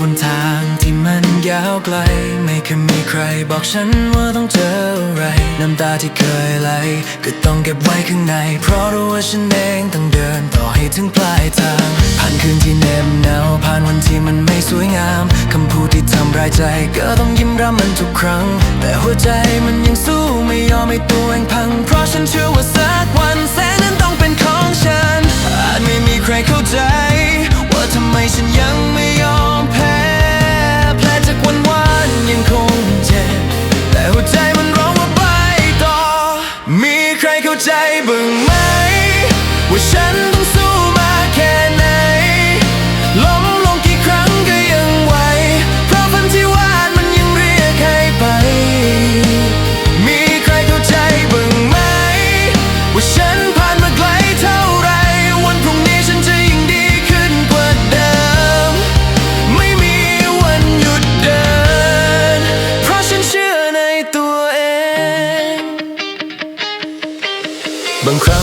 บนทาวไกล ไม่เคยมีใครบอกฉันว่าต้องเจออะไร น้ำตาที่เคยไหลก็ต้องเก็บไว้ข้างใน เพราะรู้ว่าฉันเองต้องเดินต่อให้ถึงปลายทาง ผ่านคืนที่เหน็บหนาวผ่านวันที่มันไม่สวยงาม คำพูดที่ทำร้ายใจ ก็ต้องยิ้มรับมันทุกครั้ง แต่หัวใจมันยังสู้ไม่ยอมให้ตัวเองพัง เพราะฉันเชื่อว่าสักวันแสนนั้นต้องเป็นของฉัน อาจไม่มีใครเข้าใจ ว่าทำไมฉันยัง เ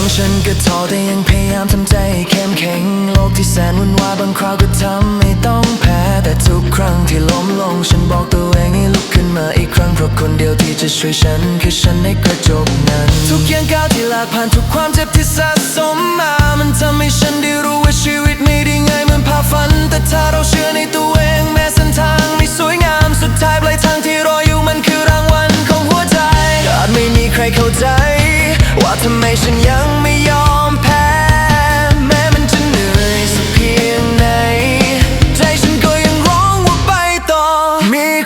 งครั้งฉันก็ท้อแต่ยังพยายามทำใจให้เข้มแข็ง โลกที่แสนวุ่นวายบางคราวก็ทำให้ต้องแพ้ แต่ทุกครั้งที่ล้มลงฉันบอกตัวเองให้ลุกขึ้นมาอีกครั้ง เพราะคนเดียวที่จะช่วยฉันคือฉันในกระจกนั้น ทุกอย่างก้าวที่ลากผ่านทุกความเจ็บที่สะสมมา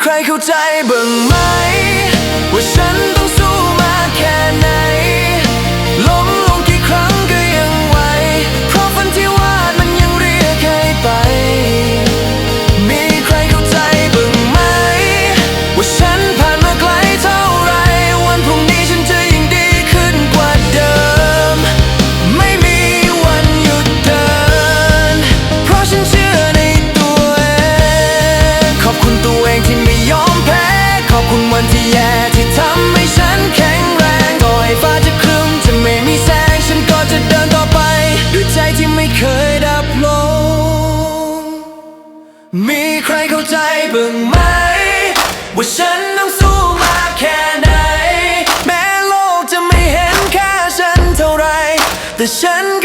ใครเข้าใจบ้างไหม ว่าฉัน มีใครเข้าใจบ้างไหม ว่าฉันต้องสู้มาแค่ไหน แม้โลกจะไม่เห็นค่าฉันเท่าไร แต่ฉัน